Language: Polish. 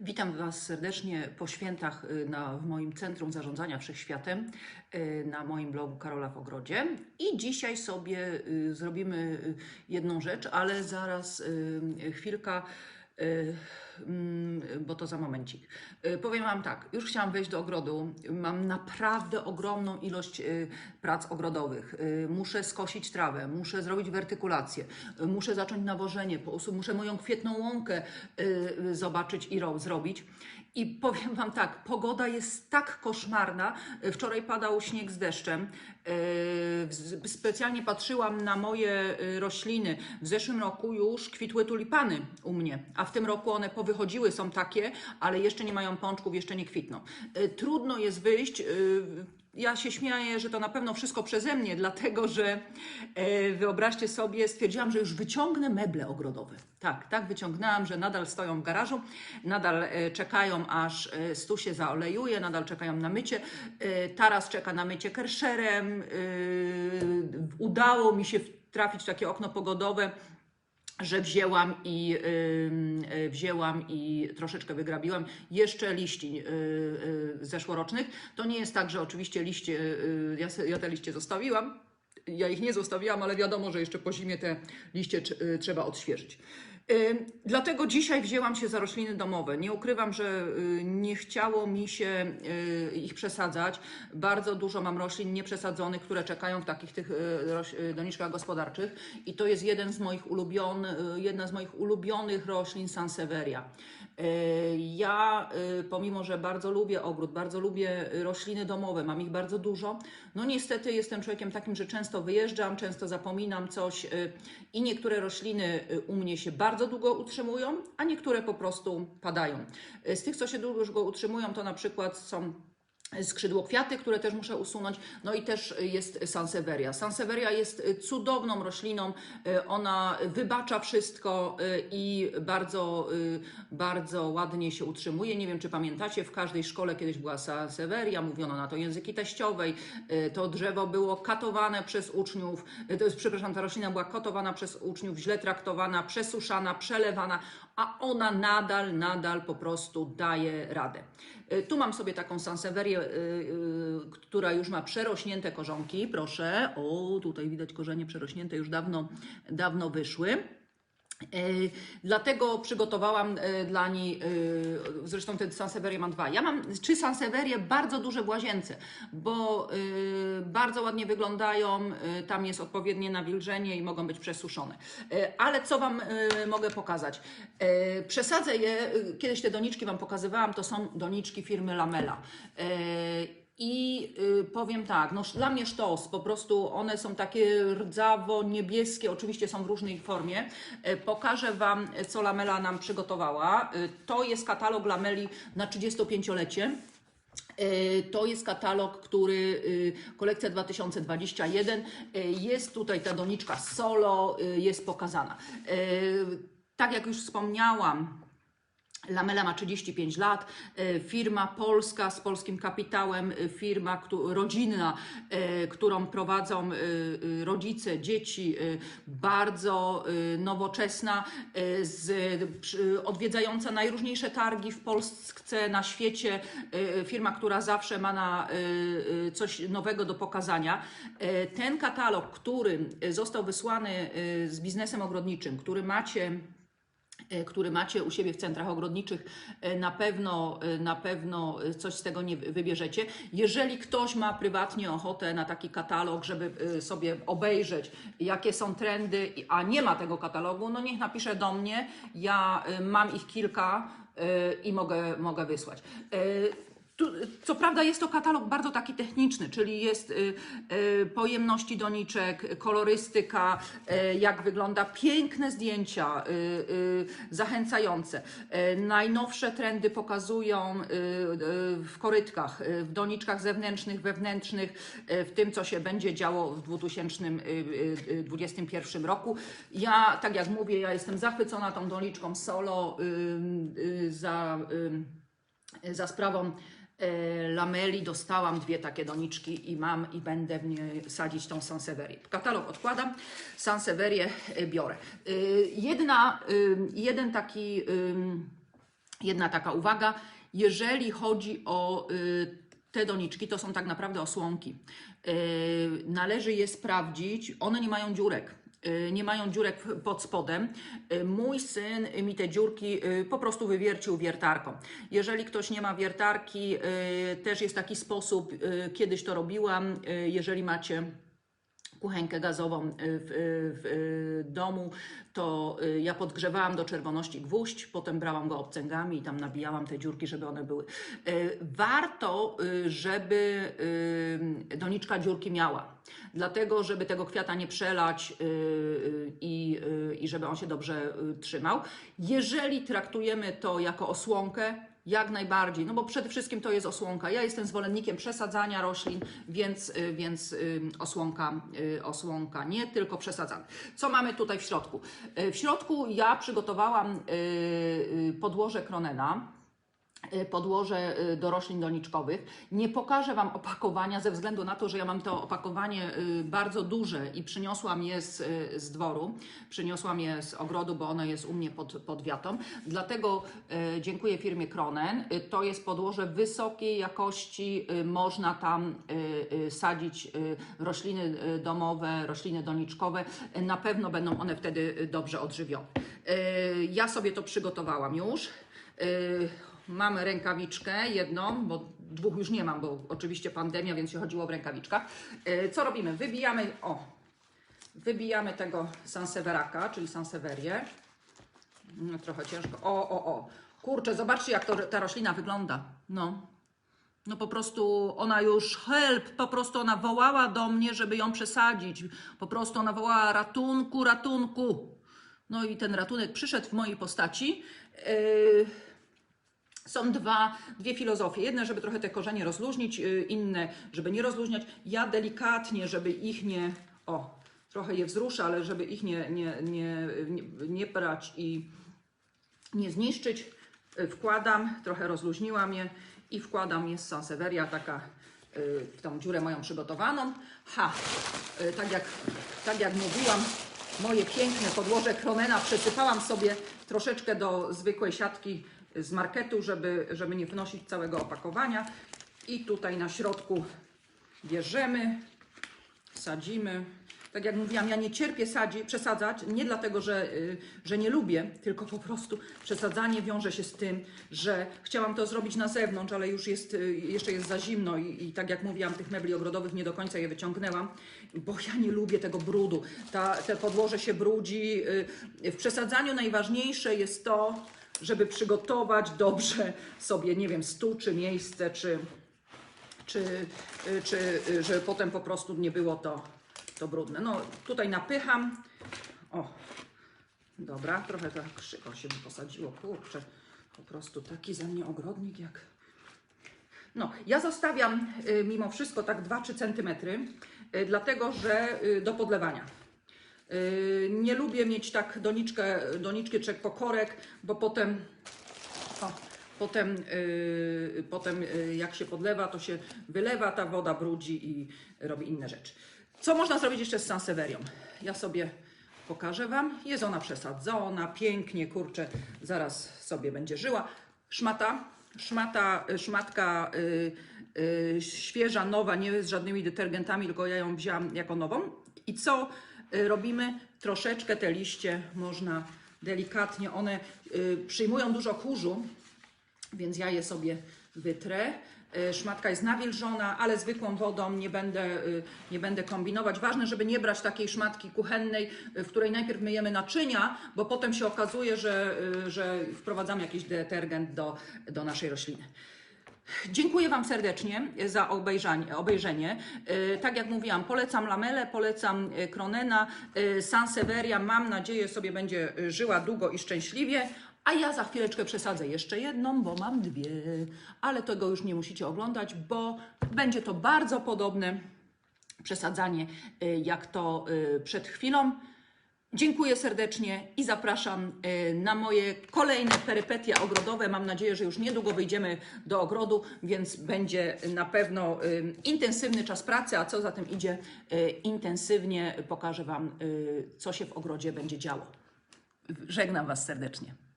Witam Was serdecznie po świętach y, na, w moim Centrum Zarządzania Wszechświatem, y, na moim blogu Karola w Ogrodzie. I dzisiaj sobie y, zrobimy jedną rzecz, ale zaraz chwilka, bo to za momencik. Y, Powiem Wam tak, już chciałam wejść do ogrodu. Mam naprawdę ogromną ilość y, prac ogrodowych. Y, Muszę skosić trawę, muszę zrobić wertykulację, y, muszę zacząć nawożenie, muszę moją kwietną łąkę y, y, zobaczyć i ro- zrobić. I powiem Wam tak, pogoda jest tak koszmarna. Wczoraj padał śnieg z deszczem. Z- Specjalnie patrzyłam na moje y, rośliny. W zeszłym roku już kwitły tulipany u mnie, a w tym roku one powychodziły, są takie, ale jeszcze nie mają pączków, jeszcze nie kwitną. Y, Trudno jest wyjść. Ja się śmieję, że to na pewno wszystko przeze mnie, dlatego że e, wyobraźcie sobie, stwierdziłam, że już wyciągnę meble ogrodowe. Tak, tak, wyciągnęłam, że nadal stoją w garażu, nadal e, czekają, aż e, stu się zaolejuje, nadal czekają na mycie. Taras czeka na mycie kerszerem. Udało mi się trafić w takie okno pogodowe że wzięłam i y, wzięłam i troszeczkę wygrabiłam jeszcze liści y, y, zeszłorocznych. To nie jest tak, że oczywiście liście, ja, ja te liście zostawiłam. Ja ich nie zostawiłam, ale wiadomo, że jeszcze po zimie te liście trz- trzeba odświeżyć. Dlatego dzisiaj wzięłam się za rośliny domowe. Nie ukrywam, że y, nie chciało mi się y, ich przesadzać. Bardzo dużo mam roślin nieprzesadzonych, które czekają w takich tych y, doniczkach gospodarczych i to jest jeden z moich jedna z moich ulubionych roślin Sansevieria. Y, Ja, y, pomimo że bardzo lubię ogród, bardzo lubię rośliny domowe, mam ich bardzo dużo, no niestety jestem człowiekiem takim, że często wyjeżdżam, często zapominam coś y, i niektóre rośliny u mnie się bardzo długo utrzymują, a niektóre po prostu padają. Z tych, co się długo utrzymują, to na przykład są skrzydłokwiaty, które też muszę usunąć. No i też jest Sansevieria. Sansevieria jest cudowną rośliną. y, Ona wybacza wszystko y, i bardzo, y, bardzo ładnie się utrzymuje. Nie wiem, czy pamiętacie, w każdej szkole kiedyś była Sansevieria, mówiono na to języki teściowej. To drzewo było katowane przez uczniów, to jest, przepraszam, ta roślina była katowana przez uczniów, źle traktowana, przesuszana, przelewana, a ona nadal, nadal po prostu daje radę. Tu mam sobie taką sansewerię, y, y, która już ma przerośnięte korzonki. Proszę, o tutaj widać korzenie przerośnięte, już dawno, dawno wyszły. Y, Dlatego przygotowałam y, dla niej, y, zresztą te sansevierie mam dwa. Ja mam trzy sansevierie bardzo duże w łazience, bo bardzo ładnie wyglądają, tam jest odpowiednie nawilżenie i mogą być przesuszone. Ale co Wam mogę pokazać? Przesadzę je, kiedyś te doniczki Wam pokazywałam, to są doniczki firmy Lamela. Y, i y, powiem tak, no dla mnie sztos, po prostu one są takie rdzawo-niebieskie, oczywiście są w różnej formie. E, pokażę Wam, co Lamela nam przygotowała. Y, to jest katalog Lameli na 35-lecie. E, To jest katalog, który y, kolekcja 2021. e, Jest tutaj ta doniczka solo, y, jest pokazana. Tak jak już wspomniałam, Lamela ma 35 lat, e, firma polska z polskim kapitałem, e, firma rodzinna, e, którą prowadzą rodzice, dzieci, bardzo nowoczesna, z, odwiedzająca najróżniejsze targi w Polsce, na świecie, firma, która zawsze ma na coś nowego do pokazania. Ten katalog, który został wysłany z biznesem ogrodniczym, który macie który macie u siebie w centrach ogrodniczych, e, na pewno, e, na pewno e, coś z tego nie wy- wybierzecie. Jeżeli ktoś ma prywatnie ochotę na taki katalog, żeby e, sobie obejrzeć, jakie są trendy, a nie ma tego katalogu, no niech napisze do mnie. Ja e, mam ich kilka e, i mogę, mogę wysłać. Tu, co prawda jest to katalog bardzo taki techniczny, czyli jest y, y, pojemności doniczek, kolorystyka, y, jak wygląda, piękne zdjęcia, y, y, zachęcające. Y, najnowsze trendy pokazują y, y, w korytkach, y, w doniczkach zewnętrznych, wewnętrznych, y, w tym, co się będzie działo w 2021 roku. Ja, tak jak mówię, ja jestem zachwycona tą doniczką solo y, y, za... Y, za sprawą lameli dostałam dwie takie doniczki i mam i będę w nie sadzić tą Sansevierię. Katalog odkładam, Sansevierię e, biorę. E, Jedna, jeden taki jedna taka uwaga. Jeżeli chodzi o te doniczki, to są tak naprawdę osłonki. Należy je sprawdzić. One nie mają dziurek. Y, Nie mają dziurek pod spodem. Y, Mój syn mi te dziurki y, po prostu wywiercił wiertarką. Jeżeli ktoś nie ma wiertarki, też jest taki sposób, kiedyś to robiłam, jeżeli macie kuchenkę gazową y, w, y, w y, domu, to ja podgrzewałam do czerwoności gwóźdź, potem brałam go obcęgami i tam nabijałam te dziurki, żeby one były. Warto, żeby doniczka dziurki miała, dlatego żeby tego kwiata nie przelać i i żeby on się dobrze trzymał. Jeżeli traktujemy to jako osłonkę, jak najbardziej, no bo przede wszystkim to jest osłonka. Ja jestem zwolennikiem przesadzania roślin, więc, y, więc y, osłonka, y, osłonka nie, tylko przesadzane. Co mamy tutaj w środku? W środku ja przygotowałam podłoże Kronena podłoże y, do roślin doniczkowych. Nie pokażę Wam opakowania ze względu na to, że ja mam to opakowanie y, bardzo duże i przyniosłam je z, y, z dworu, przyniosłam je z ogrodu, bo ono jest u mnie pod, pod wiatą. Dlatego y, dziękuję firmie Kronen. Y, To jest podłoże wysokiej jakości, y, można tam y, y, sadzić y, rośliny y, domowe, rośliny doniczkowe. Y, Na pewno będą one wtedy y, dobrze odżywione. Y, Ja sobie to przygotowałam już. Mamy rękawiczkę jedną, bo dwóch już nie mam, bo oczywiście pandemia, więc się chodziło w rękawiczkach. Y, Co robimy? Wybijamy, o, wybijamy tego Sanseveraka, czyli Sanseverię. No, trochę ciężko. O, o, o. Kurczę, zobaczcie, jak to, ta roślina wygląda. No. No po prostu ona już help, po prostu ona wołała do mnie, żeby ją przesadzić. Po prostu ona wołała ratunku, ratunku. No i ten ratunek przyszedł w mojej postaci. Yy, są dwa, dwie filozofie. Jedna, żeby trochę te korzenie rozluźnić, yy, inne, żeby nie rozluźniać. Ja delikatnie, żeby ich nie. O, trochę je wzruszę, ale żeby ich nie, nie, nie, nie, nie brać i nie zniszczyć, y, wkładam, trochę rozluźniłam je i wkładam, jest Sanseveria taka y, w tą dziurę moją przygotowaną. Ha, y, tak jak, tak jak mówiłam, moje piękne podłoże Kronena przesypałam sobie troszeczkę do zwykłej siatki z marketu, żeby, żeby nie wnosić całego opakowania. I tutaj na środku bierzemy, sadzimy. Tak jak mówiłam, ja nie cierpię sadzi, przesadzać, nie dlatego, że, y, że nie lubię, tylko po prostu przesadzanie wiąże się z tym, że chciałam to zrobić na zewnątrz, ale już jest, y, jeszcze jest za zimno i, i tak jak mówiłam, tych mebli ogrodowych nie do końca je wyciągnęłam, bo ja nie lubię tego brudu. Ta, te podłoże się brudzi. y, W przesadzaniu najważniejsze jest to, żeby przygotować dobrze sobie, nie wiem, stół czy miejsce, czy, czy, y, czy y, żeby potem po prostu nie było to, to brudne. No tutaj napycham. O, dobra, trochę tak krzyko się posadziło, kurczę, po prostu taki ze mnie ogrodnik jak... No, ja zostawiam y, mimo wszystko tak 2-3 cm, y, dlatego że do podlewania. Y, Nie lubię mieć tak doniczkę, doniczkę czy pokorek, bo potem, o, potem, y, potem y, jak się podlewa, to się wylewa, ta woda brudzi i robi inne rzeczy. Co można zrobić jeszcze z Sanseverią? Ja sobie pokażę Wam. Jest ona przesadzona, pięknie, kurczę, zaraz sobie będzie żyła. Szmata, szmata, szmatka y, y, świeża, nowa, nie z żadnymi detergentami, tylko ja ją wzięłam jako nową. I co y, robimy? Troszeczkę te liście można delikatnie, one y, przyjmują dużo kurzu, więc ja je sobie wytrę. Y, Szmatka jest nawilżona, ale zwykłą wodą nie będę, y, nie będę kombinować. Ważne, żeby nie brać takiej szmatki kuchennej, y, w której najpierw myjemy naczynia, bo potem się okazuje, że, y, że wprowadzamy jakiś detergent do, do naszej rośliny. Dziękuję Wam serdecznie za obejrzenie. E, Tak jak mówiłam, polecam Lamelę, polecam e, Kronena, e, Sanseveria. Mam nadzieję, sobie będzie żyła długo i szczęśliwie. A ja za chwileczkę przesadzę jeszcze jedną, bo mam dwie. Ale tego już nie musicie oglądać, bo będzie to bardzo podobne przesadzanie, jak to przed chwilą. Dziękuję serdecznie i zapraszam y, na moje kolejne perypetie ogrodowe. Mam nadzieję, że już niedługo wyjdziemy do ogrodu, więc będzie na pewno y, intensywny czas pracy, a co za tym idzie, y, intensywnie pokażę Wam, co się w ogrodzie będzie działo. Żegnam Was serdecznie.